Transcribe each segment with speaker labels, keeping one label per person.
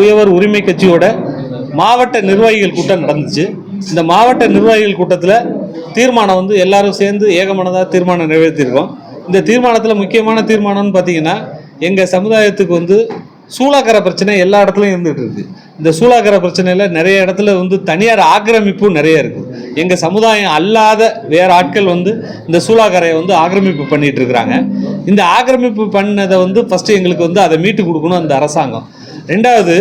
Speaker 1: உயவர் உரிமை கட்சியோட மாவட்ட நிர்வாகிகள் கூட்டம் நடந்துச்சு. இந்த மாவட்ட நிர்வாகிகள் கூட்டத்தில் தீர்மானம் வந்து எல்லாரும் சேர்ந்து ஏகமனதாக தீர்மானம் நிறைவேற்றியிருக்கோம் இந்த தீர்மானத்தில் முக்கியமான தீர்மானம்னு பார்த்தீங்கன்னா எங்கள் சமுதாயத்துக்கு வந்து சூளாக்கர பிரச்சனை எல்லா இடத்துலையும் இருந்துகிட்டு இருக்குது இந்த சூளாக்கர பிரச்சனையில் நிறைய இடத்துல வந்து தனியார் ஆக்கிரமிப்பு நிறைய இருக்குது எங்கள் சமுதாயம் அல்லாத வேறு ஆட்கள் வந்து இந்த சூளாக்கரையை வந்து ஆக்கிரமிப்பு பண்ணிகிட்டு இருக்கிறாங்க. இந்த ஆக்கிரமிப்பு பண்ணதை வந்து ஃபஸ்ட்டு எங்களுக்கு வந்து அதை மீட்டு கொடுக்கணும் அந்த அரசாங்கம். ரெண்டாவது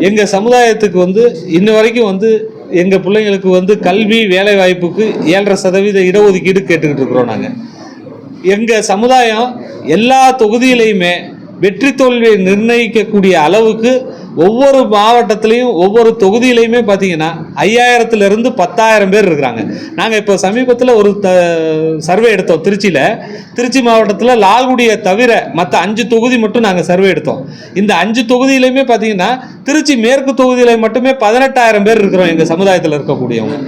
Speaker 1: எங்கள் சமுதாயத்துக்கு வந்து இன்ன வரைக்கும் வந்து எங்கள் பிள்ளைங்களுக்கு வந்து கல்வி வேலை வாய்ப்புக்கு ஏழரை சதவீத இடஒதுக்கீடு கேட்டுக்கிட்டு இருக்கிறோம் நாங்கள் எங்கள் சமுதாயம் எல்லா தொகுதியிலையுமே வெற்றி தோல்வியை நிர்ணயிக்கக்கூடிய அளவுக்கு ஒவ்வொரு மாவட்டத்திலையும் ஒவ்வொரு தொகுதியிலையுமே பார்த்தீங்கன்னா ஐயாயிரத்துலேருந்து பத்தாயிரம் பேர் இருக்கிறாங்க. நாங்கள் இப்போ சமீபத்தில் ஒரு த சர்வே எடுத்தோம் திருச்சியில். திருச்சி மாவட்டத்தில் லால்குடியை தவிர மற்ற அஞ்சு தொகுதி மட்டும் நாங்கள் சர்வே எடுத்தோம். இந்த அஞ்சு தொகுதியிலையுமே பார்த்தீங்கன்னா திருச்சி மேற்கு தொகுதியில் மட்டுமே பதினெட்டாயிரம் பேர் இருக்கிறோம் எங்கள் சமுதாயத்தில் இருக்கக்கூடியவங்க.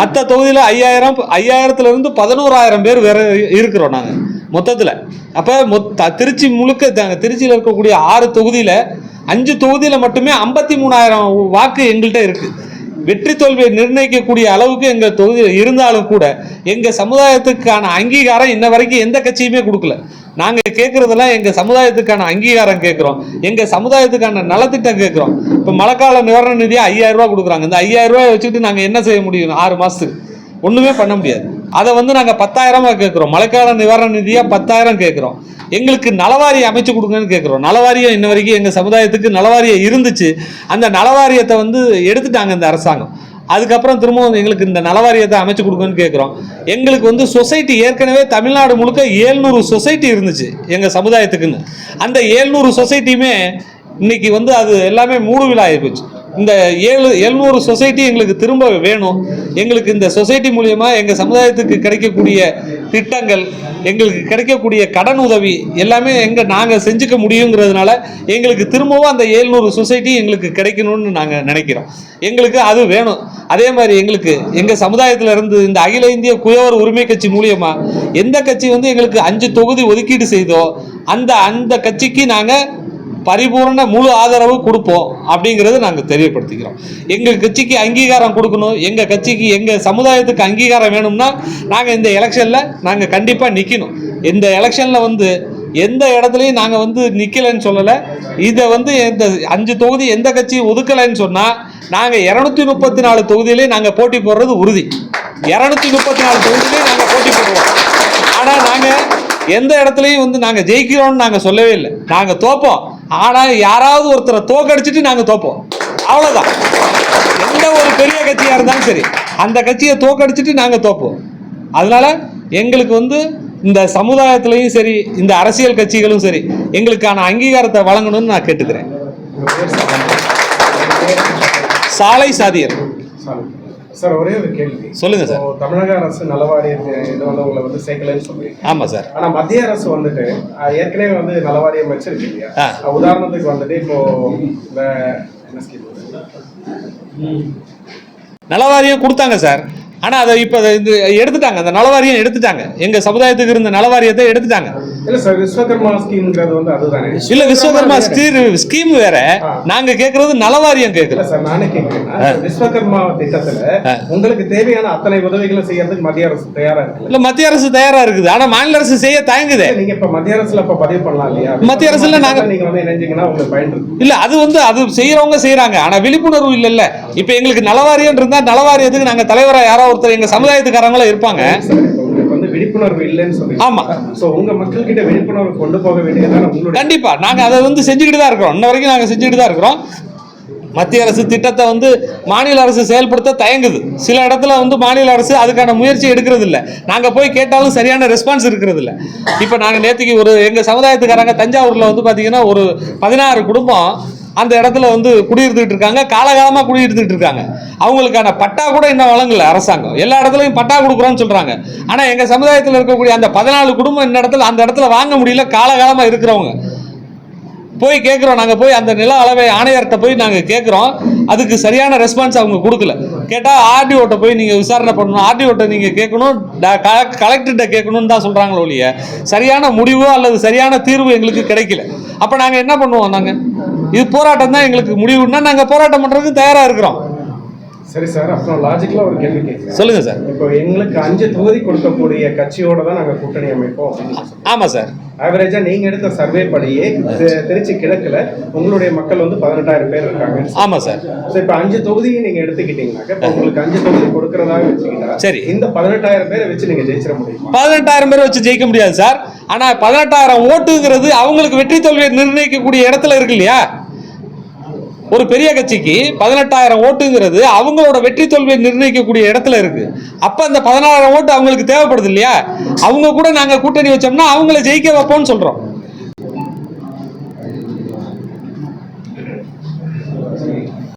Speaker 1: மற்ற தொகுதியில் ஐயாயிரம் ஐயாயிரத்துலேருந்து பதினோராயிரம் பேர் வேற இருக்கிறோம் நாங்கள் மொத்தத்தில். அப்போ மொத்த திருச்சி முழுக்க தாங்க திருச்சியில் இருக்கக்கூடிய ஆறு தொகுதியில் அஞ்சு தொகுதியில் மட்டுமே ஐம்பத்தி மூணாயிரம் வாக்கு எங்கள்கிட்ட இருக்குது வெற்றி தோல்வியை நிர்ணயிக்கக்கூடிய அளவுக்கு எங்கள் தொகுதியில் இருந்தாலும் கூட எங்கள் சமுதாயத்துக்கான அங்கீகாரம் இன்ன வரைக்கும் எந்த கட்சியுமே கொடுக்கல. நாங்கள் கேட்குறதெல்லாம் எங்கள் சமுதாயத்துக்கான அங்கீகாரம் கேட்குறோம் எங்கள் சமுதாயத்துக்கான நலத்திட்டம் கேட்குறோம் இப்போ மழைக்கால நிவாரண நிதியாக ஐயாயிரம் கொடுக்குறாங்க. இந்த ஐயாயிரம் வச்சுக்கிட்டு நாங்கள் என்ன செய்ய முடியும்? ஆறு மாதத்துக்கு ஒன்றுமே பண்ண முடியாது. அதை வந்து நாங்கள் பத்தாயிரமாக கேட்குறோம் மழைக்கால நிவாரண நிதியாக பத்தாயிரம் கேட்குறோம் எங்களுக்கு நலவாரியை அமைச்சு கொடுங்கன்னு கேட்குறோம் நலவாரியம் இன்ன வரைக்கும் எங்கள் சமுதாயத்துக்கு நலவாரியம் இருந்துச்சு. அந்த நலவாரியத்தை வந்து எடுத்துட்டாங்க இந்த அரசாங்கம். அதுக்கப்புறம் திரும்பவும் எங்களுக்கு இந்த நலவாரியத்தை அமைச்சு கொடுங்கன்னு கேட்குறோம் எங்களுக்கு வந்து சொசைட்டி ஏற்கனவே தமிழ்நாடு முழுக்க ஏழ்நூறு சொசைட்டி இருந்துச்சு எங்கள் சமுதாயத்துக்குன்னு. அந்த ஏழ்நூறு சொசைட்டியுமே இன்னைக்கு வந்து அது எல்லாமே மூடுவிழா ஆகிப்போச்சு இந்த ஏழு எழுநூறு சொசைட்டி எங்களுக்கு திரும்ப வேணும். எங்களுக்கு இந்த சொசைட்டி மூலியமாக எங்கள் சமுதாயத்துக்கு கிடைக்கக்கூடிய திட்டங்கள் எங்களுக்கு கிடைக்கக்கூடிய கடன் உதவி எல்லாமே எங்கே நாங்கள் செஞ்சுக்க முடியுங்கிறதுனால எங்களுக்கு திரும்பவும் அந்த ஏழ்நூறு சொசைட்டி எங்களுக்கு கிடைக்கணும்னு நாங்கள் நினைக்கிறோம். எங்களுக்கு அது வேணும். அதே மாதிரி எங்களுக்கு எங்கள் சமுதாயத்தில் இருந்து இந்த அகில இந்திய குயவர் உரிமை கட்சி மூலியமாக எந்த கட்சி வந்து எங்களுக்கு அஞ்சு தொகுதி ஒதுக்கீடு செய்தோ அந்த அந்த கட்சிக்கு நாங்கள் பரிபூர்ண முழு ஆதரவு கொடுப்போம் அப்படிங்கிறது நாங்கள் தெரியப்படுத்திக்கிறோம். எங்கள் கட்சிக்கு அங்கீகாரம் கொடுக்கணும் எங்கள் கட்சிக்கு எங்கள் சமுதாயத்துக்கு அங்கீகாரம் வேணும்னா நாங்கள் இந்த எலெக்ஷனில் நாங்கள் கண்டிப்பாக நிற்கணும் இந்த எலெக்ஷனில் வந்து எந்த இடத்துலையும் நாங்கள் வந்து நிற்கலைன்னு சொல்லலை. இதை வந்து இந்த அஞ்சு தொகுதி எந்த கட்சியும் ஒதுக்கலைன்னு சொன்னால் நாங்கள் இரநூத்தி முப்பத்தி நாலு தொகுதியிலே நாங்கள் போட்டி போடுறது உறுதி. இரநூத்தி முப்பத்தி நாலு தொகுதியிலே நாங்கள் போட்டி போடுவோம். ஆனால் நாங்கள் எந்த இடத்துலையும் வந்து நாங்கள் ஜெயிக்கிறோம்னு நாங்கள் சொல்லவே இல்லை. நாங்கள் தோப்போம். ஆனால் யாராவது ஒருத்தரை தோக்கடிச்சிட்டு நாங்கள் தோப்போம். அவ்வளோதான் எந்த ஒரு பெரிய கட்சியாக இருந்தாலும் சரி அந்த கட்சியை தோக்கடிச்சிட்டு நாங்கள் தோப்போம். அதனால எங்களுக்கு வந்து இந்த சமுதாயத்திலையும் சரி இந்த அரசியல் கட்சிகளும் சரி எங்களுக்கான அங்கீகாரத்தை வழங்கணும்னு நான் கேட்டுக்கிறேன். சாலை சாதியர்.
Speaker 2: சார் ஒரே ஒரு கேள்வி.
Speaker 1: சொல்லுங்க சார்.
Speaker 2: தமிழக அரசு நலவாரியத்து இது வந்து உங்களை வந்து சேர்க்கலன்னு சொல்றீங்க.
Speaker 1: ஆமாம் சார்.
Speaker 2: ஆனா மத்திய அரசு வந்துட்டு ஏற்கனவே வந்து நலவாரியம் வச்சிருக்கு இல்லையா? உதாரணத்துக்கு வந்துட்டு இப்போ இந்த என்ன ஸ்கீம்
Speaker 1: நலவாரியம் கொடுத்தாங்க சார். ஆனால் அதை இப்போ இது எடுத்துட்டாங்க. அந்த நலவாரியம் எடுத்துட்டாங்க. எங்கள் சமுதாயத்துக்கு இருந்த நலவாரியத்தை எடுத்துட்டாங்க.
Speaker 2: இல்ல சார் விஸ்வகர்மா ஸ்கீம்ங்கிறது வந்து அதுதானே?
Speaker 1: இல்ல விஸ்வகர்மா ஸ்கீம். ஸ்கீம் வேற. நாங்க கேக்குறது நலவாரியம்
Speaker 2: இல்ல
Speaker 1: கேக்குறோம்
Speaker 2: சார் நானே கேட்கிறேன் விஸ்வகர்மா திட்டத்துல
Speaker 1: ஆ.
Speaker 2: உங்களுக்கு தேவையான அத்தனை உதவிகளை செய்யறதுக்கு மத்திய அரசு தயாரா இருக்குல்ல
Speaker 1: இல்ல மத்திய அரசு தயாரா இருக்குது. ஆனா மாநில அரசு செய்ய தயங்குதே.
Speaker 2: நீங்க இப்ப மத்திய அரசுல இப்ப பதிவு பண்ணலாம் இல்லையா?
Speaker 1: மத்திய அரசுல நாங்க-
Speaker 2: நீங்க வந்து இணைஞ்சீங்கன்னா உங்களுக்கு பயன் இருக்கு.
Speaker 1: இல்ல அது வந்து அது செய்யறவங்க செய்யறாங்க ஆனா விழிப்புணர்வு இல்லல்ல. இப்ப எங்களுக்கு நலவாரியம் இருந்தா நலவாரியத்துக்கு நாங்க தலைவரா யாரோ ஒருத்தர் எங்க சமுதாயத்துக்காரங்களும் இருப்பாங்க.
Speaker 2: விழிப்புணர்வு இல்லைன்னு சொல்றீங்க
Speaker 1: ஆமா.
Speaker 2: சோ உங்க மக்கள் கிட்ட விழிப்புணர்வு கொண்டு போக உங்களுடைய
Speaker 1: கண்டிப்பா. நாங்க அதை வந்து செஞ்சுக்கிட்டு தான் இருக்கிறோம். இன்ன வரைக்கும் நாங்க செஞ்சுக்கிட்டு தான் இருக்கிறோம். மத்திய அரசு திட்டத்தை வந்து மாநில அரசு செயல்படுத்த தயங்குது. சில இடத்துல வந்து மாநில அரசு அதுக்கான முயற்சி எடுக்கிறது இல்ல நாங்க போய் கேட்டாலும் சரியான ரெஸ்பான்ஸ் இருக்கிறது இல்ல இப்போ நாங்க நேற்றுக்கு ஒரு எங்க சமுதாயத்துக்காரங்க தஞ்சாவூர்ல வந்து பாத்தீங்கன்னா ஒரு பதினாறு குடும்பம் அந்த இடத்துல வந்து குடியிருந்துட்டு இருக்காங்க. காலகாலமாக குடியிருந்துட்டு இருக்காங்க. அவங்களுக்கான பட்டா கூட இன்னும் வழங்கல அரசாங்கம். எல்லா இடத்துலையும் பட்டா கொடுக்குறோன்னு சொல்கிறாங்க ஆனால் எங்கள் சமுதாயத்தில் இருக்கக்கூடிய அந்த பதினாலு குடும்பம் இந்த இடத்துல அந்த இடத்துல வாங்க முடியல. காலகாலமாக இருக்கிறவங்க. போய் கேட்குறோம் நாங்கள் போய் அந்த நில அளவை ஆணையர்கிட்ட போய் நாங்கள் கேட்குறோம் அதுக்கு சரியான ரெஸ்பான்ஸ் அவங்க கொடுக்கல. கேட்டால் ஆர்டிஓட்ட போய் நீங்கள் விசாரணை பண்ணணும். ஆர்டிஓட்ட நீங்கள் கேட்கணும். கலெக்டர்கிட்ட கேட்கணும்னு தான் சொல்கிறாங்களோ ஒழிய சரியான முடிவோ அல்லது சரியான தீர்வு எங்களுக்கு கிடைக்கல. அப்போ நாங்கள் என்ன பண்ணுவோம் நாங்கள் இது போராட்டம் தான் எங்களுக்கு முடிவுன்னா நாங்கள் போராட்டம் பண்ணுறதுக்கு தயாராக இருக்கிறோம்.
Speaker 2: சரி சார் அப்புறம் லாஜிக்கலா ஒரு கேள்வி கேட்குறேன்
Speaker 1: சொல்லுங்கள் சார்.
Speaker 2: இப்போ எங்களுக்கு அஞ்சு தொகுதி கொடுக்கக்கூடிய கட்சியோட தான் நாங்க கூட்டணி அமைப்போம்.
Speaker 1: ஆமாம் சார்.
Speaker 2: ஆவரேஜா நீங்க எடுத்த சர்வே படியே திருச்சி கிழக்குல உங்களுடைய மக்கள் வந்து பதினெட்டாயிரம் பேர் இருக்காங்க.
Speaker 1: ஆமாம் சார்.
Speaker 2: ஸோ இப்போ அஞ்சு தொகுதியை நீங்க எடுத்துக்கிட்டீங்கன்னாக்க இப்போ உங்களுக்கு அஞ்சு தொகுதி கொடுக்கறதாக வச்சுக்கிட்டா
Speaker 1: சரி.
Speaker 2: இந்த பதினெட்டாயிரம் பேரை வச்சு நீங்க ஜெயிச்சிட முடியுமா?
Speaker 1: பதினெட்டாயிரம் பேர் வச்சு ஜெயிக்க முடியாது சார். ஆனால் பதினெட்டாயிரம் ஓட்டுங்கிறது அவங்களுக்கு வெற்றி தோல்வியை நிர்ணயிக்கக்கூடிய இடத்துல இருக்கு இல்லையா? ஒரு பெரிய கட்சிக்கு பதினெட்டாயிரம் ஓட்டுங்கிறது அவங்களோட வெற்றி தோல்வியை நிர்ணயிக்கக்கூடிய இடத்துல இருக்கு. அப்ப அந்த பதினாறாயிரம் ஓட்டு அவங்களுக்கு தேவைப்படுது இல்லையா? அவங்க கூட நாங்கள் கூட்டணி வச்சோம்னா அவங்கள ஜெயிக்க வைப்போம்னு சொல்றோம்.